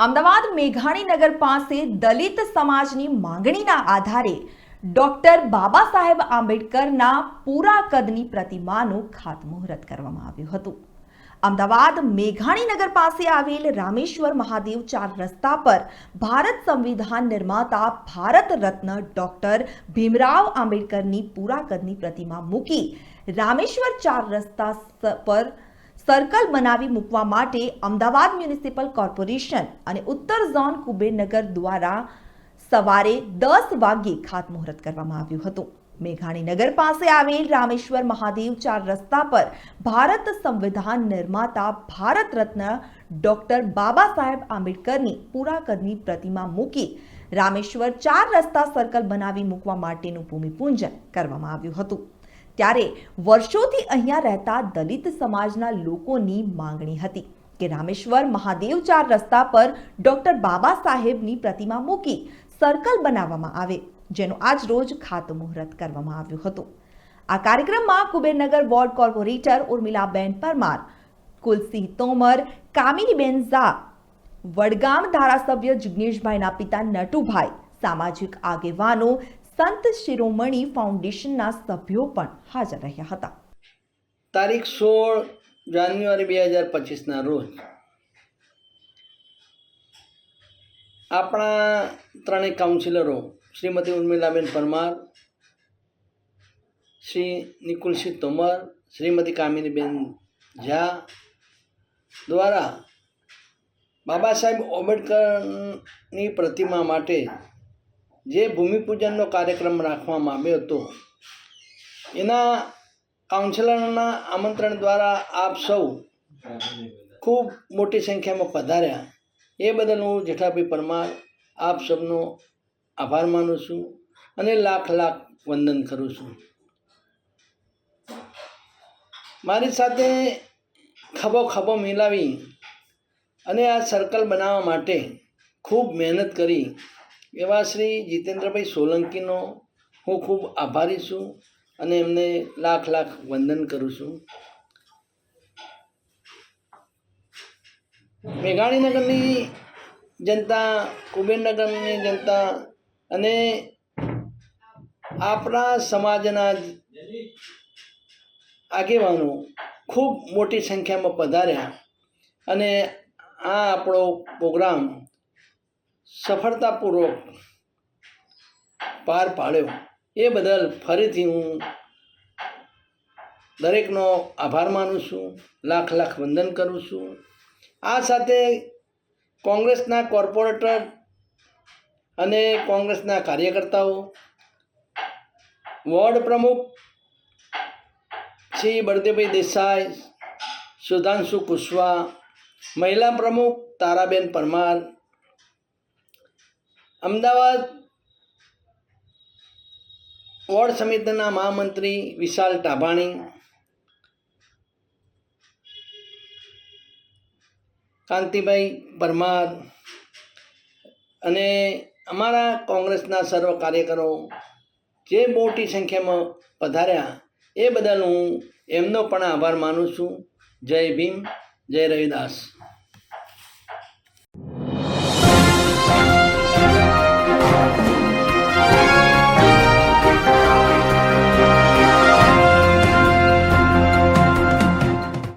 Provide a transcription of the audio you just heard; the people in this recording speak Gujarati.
અમદાવાદ મેઘાણીનગર પાસે દલિત સમાજની માંગણીના આધારે ડોક્ટર બાબા સાહેબ આંબેડકરના પૂરા કદની પ્રતિમાનું ખાતમુહૂર્ત કરવામાં આવ્યું હતું. અમદાવાદ મેઘાણીનગર પાસે આવેલ રામેશ્વર મહાદેવ ચાર રસ્તા પર ભારત સંવિધાન નિર્માતા ભારત રત્ન ડોક્ટર ભીમરાવ આંબેડકરની પૂરા કદની પ્રતિમા મૂકી રામેશ્વર ચાર રસ્તા પર સર્કલ બનાવી મૂકવા માટે અમદાવાદ મ્યુનિસિપલ કોર્પોરેશન અને ઉત્તર ઝોન કુબેરનગર દ્વારા સવારે દસ વાગ્યે ખાતમુહૂર્ત કરવામાં આવ્યું હતું. મેઘાણીનગર પાસે આવેલ રામેશ્વર મહાદેવ ચાર રસ્તા પર ભારત સંવિધાન નિર્માતા ભારત રત્ન ડોક્ટર બાબા સાહેબ આંબેડકરની પૂરા કદની પ્રતિમા મૂકી રામેશ્વર ચાર રસ્તા સર્કલ બનાવી મૂકવા માટેનું ભૂમિપૂજન કરવામાં આવ્યું હતું. ત્યારે વર્ષોથી અહીંયા રહેતા દલિત સમાજના લોકોની માંગણી હતી કે રામેશ્વર મહાદેવ ચાર રસ્તા પર ડોક્ટર બાબા સાહેબની પ્રતિમા મૂકી સર્કલ બનાવવામાં આવે, જેનું આજ રોજ ખાતમુહૂર્ત કરવામાં આવ્યું હતું. આ કાર્યક્રમમાં કુબેરનગર વોર્ડ કોર્પોરેટર ઉર્મિલાબેન પરમાર, કુલસિંહ તોમર, કામિનીબેન ઝા, વડગામ ધારાસભ્ય જિગ્નેશભાઈના પિતા નટુભાઈ, સામાજિક આગેવાનો સંત શિરોમણી ફાઉન્ડેશનના સભ્યો પણ હાજર રહ્યા હતા. તારીખ સોળ જાન્યુઆરી બે હજાર પચીસના રોજ આપણા ત્રણેય કાઉન્સિલરો શ્રીમતી ઉર્મિલાબેન પરમાર, શ્રી નિકુલસિંહ તોમર, શ્રીમતી કામિનીબેન ઝા દ્વારા બાબા સાહેબ આંબેડકરની પ્રતિમા માટે જે ભૂમિપૂજનનો કાર્યક્રમ રાખવામાં આવ્યો હતો, એના કાઉન્સિલરના આમંત્રણ દ્વારા આપ સૌ ખૂબ મોટી સંખ્યામાં પધાર્યા. એ બદલ હું જેઠાભાઈ પરમાર આપ સૌનો આભાર માનું છું અને લાખ લાખ વંદન કરું છું. મારી સાથે ખભો ખભો મિલાવી અને આ સર્કલ બનાવવા માટે ખૂબ મહેનત કરી એવા શ્રી જીતેન્દ્રભાઈ સોલંકીનો હું ખૂબ આભારી છું અને એમને લાખ લાખ વંદન કરું છું. મેઘાણીનગરની જનતા, કુબેરનગરની જનતા અને આપણા સમાજના આગેવાનો ખૂબ મોટી સંખ્યામાં પધાર્યા અને આ આપણો પ્રોગ્રામ સફળતાપૂર્વક પાર પાડ્યો. એ બદલ ફરીથી હું દરેકનો આભાર માનું છું. લાખ લાખ વંદન કરું છું. આ સાથે કોંગ્રેસના કોર્પોરેટર અને કોંગ્રેસના કાર્યકર્તાઓ, વોર્ડ પ્રમુખ શ્રી બળદેવભાઈ દેસાઈ, સુધાંશુ કુશવા મહિલા પ્રમુખ તારાબેન પરમાર અમદાવાદ વોર્ડ સમિતિના મહામંત્રી વિશાલ ટાભાણી, કાંતિભાઈ પરમાર અને અમારા કોંગ્રેસના સર્વ કાર્યકરો જે મોટી સંખ્યામાં પધાર્યા, એ બદલ હું એમનો પણ આભાર માનું છું. જય ભીમ, જય રવિદાસ.